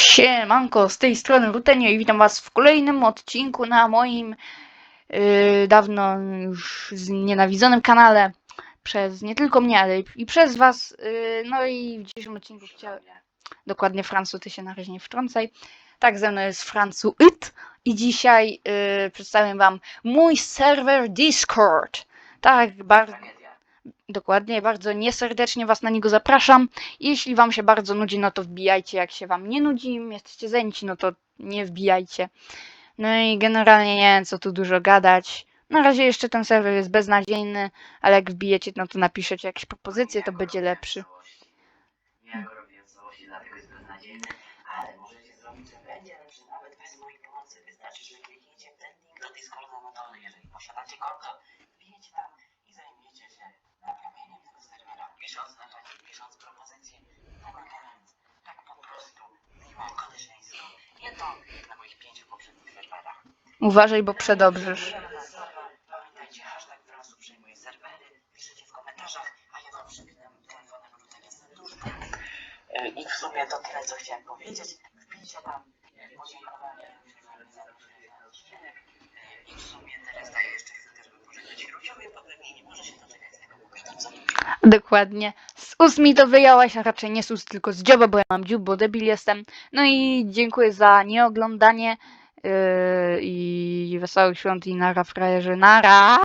Siemanko, z tej strony Rutenio i witam was w kolejnym odcinku na moim yy, dawno już znienawidzonym kanale przez nie tylko mnie, ale i przez was. Yy, no i w dzisiejszym odcinku chciałem... Dokładnie Francu, ty się na razie nie wtrącaj. Tak, ze mną jest Francu It i dzisiaj yy, przedstawię wam mój serwer Discord. Tak, bardzo... Dokładnie, bardzo nieserdecznie Was na niego zapraszam. Jeśli Wam się bardzo nudzi, no to wbijajcie. Jak się Wam nie nudzi, jesteście zajęci, no to nie wbijajcie. No i generalnie nie co tu dużo gadać. Na razie jeszcze ten serwer jest beznadziejny, ale jak wbijecie, no to napiszecie jakieś propozycje, to będzie lepszy. Ja go robię w całości, dlatego jest beznadziejny, ale możecie zrobić, że będzie nawet bez mojej pomocy. Że w ten link jeżeli posiadacie konto, wbijecie tam i zajmiecie się naprawieniem tego pisząc na pisząc propozycje, pomagając, tak po prostu, mimo koleżeństwo. Nie to jak na moich pięciu poprzednich serwerach. Uważaj, bo przedobrzysz. Pamiętajcie, hashtag wrazu przejmuje serwery, piszecie w komentarzach, a ja wam przyknę telefonem Rutenia serduszko. E, I w sumie to tyle, co chciałem powiedzieć. Wbijcie tam e, podziękowanie za odcinek. E, I w sumie teraz daję jeszcze chwilkę, żeby pożegnać Ruciowi, potem i nie może się doczekać z tego pogadam co Dokładnie. Z ust mi to wyjąłeś, a raczej nie z ust, tylko z dzioba, bo ja mam dziób, bo debil jestem. No i dziękuję za nieoglądanie. Yy, I wesołych świąt i nara frajerzy. Nara!